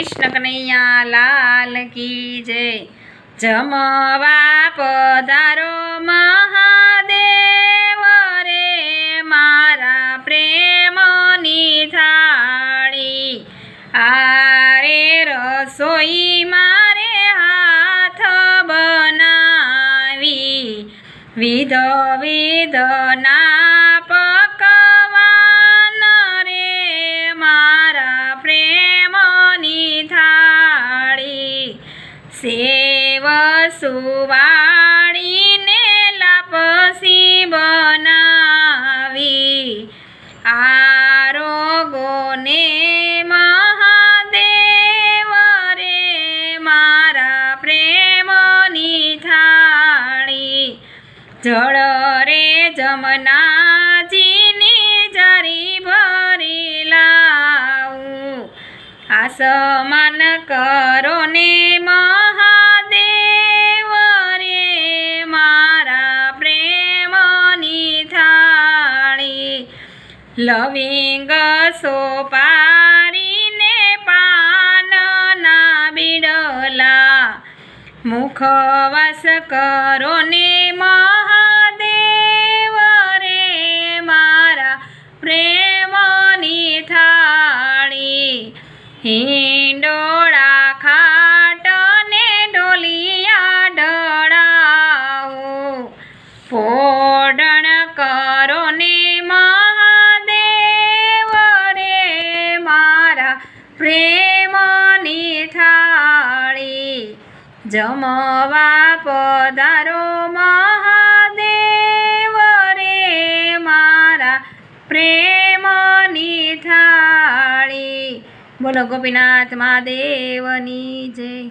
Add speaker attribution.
Speaker 1: કૃષ્ણ કનૈયા લાલ કી જય. જમવા પધારો મહાદેવ રે મારા પ્રેમની થાળી. આરે રસોઈ મારે હાથ બનાવી. વિધ વિધના સેવ સુવાળીને લાપસી બનાવી. આરોગોને મહાદેવ રે મારા પ્રેમની થાળી. જળ રે જમનાજીની જારી ભરી લાવું. આસમાન કરો લવિંગ સોપારીને પાનના બીડલા. મુખવાસ કરો ને મહાદેવ રે મારા પ્રેમની થાળી. હિંડોળા પ્રેમની થાળી જમવા પધારો મહાદેવ રે મારા પ્રેમની થાળી. બોલો ગોપીનાથ મહાદેવની જય.